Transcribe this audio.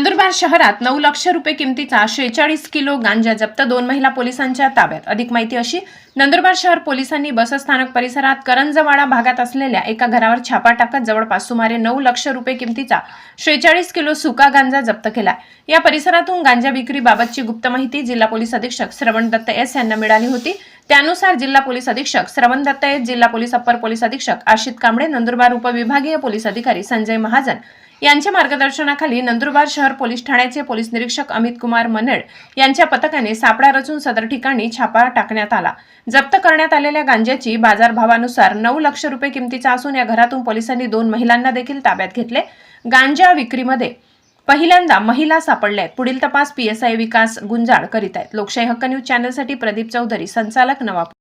नंदुरबार शहरात नऊ लक्ष रुपये किमतीचा शेहेचाळीस किलो गांजा जप्त. दोन महिला पोलिसांच्या ताब्यात. अधिक माहिती अशी नंदुरबार शहर पोलिसांनी बसस्थानक परिसरात करंजवाडा भागात असलेल्या एका घरावर छापा टाकत जवळपास सुमारे नऊ लक्ष रुपये किमतीचा शेहेचाळीस किलो सुका गांजा जप्त केला. या परिसरातून गांजा विक्रीबाबतची गुप्त माहिती जिल्हा पोलीस अधीक्षक श्रवण दत्त एस यांना मिळाली होती. त्यानुसार जिल्हा पोलीस अधीक्षक श्रवण दत्त एस जिल्हा पोलीस अप्पर पोलीस अधीक्षक आशित कांबळे नंदुरबार उपविभागीय पोलीस अधिकारी संजय महाजन यांच्या मार्गदर्शनाखाली नंदुरबार शहर पोलीस ठाण्याचे पोलीस निरीक्षक अमित कुमार मनेड यांच्या पथकाने सापळा रचून सदर ठिकाणी छापा टाकण्यात आला. जप्त करण्यात आलेल्या गांज्याची बाजारभावानुसार नऊ लक्ष रुपये किमतीचा असून या घरातून पोलिसांनी दोन महिलांना देखील ताब्यात घेतले. गांजा विक्रीमध्ये पहिल्यांदा महिला सापडल्या आहेत. पुढील तपास पीएसआय विकास गुंजाळ करीत आहेत. लोकशाही हक्क न्यूज चॅनलसाठी प्रदीप चौधरी संचालक नवापूर.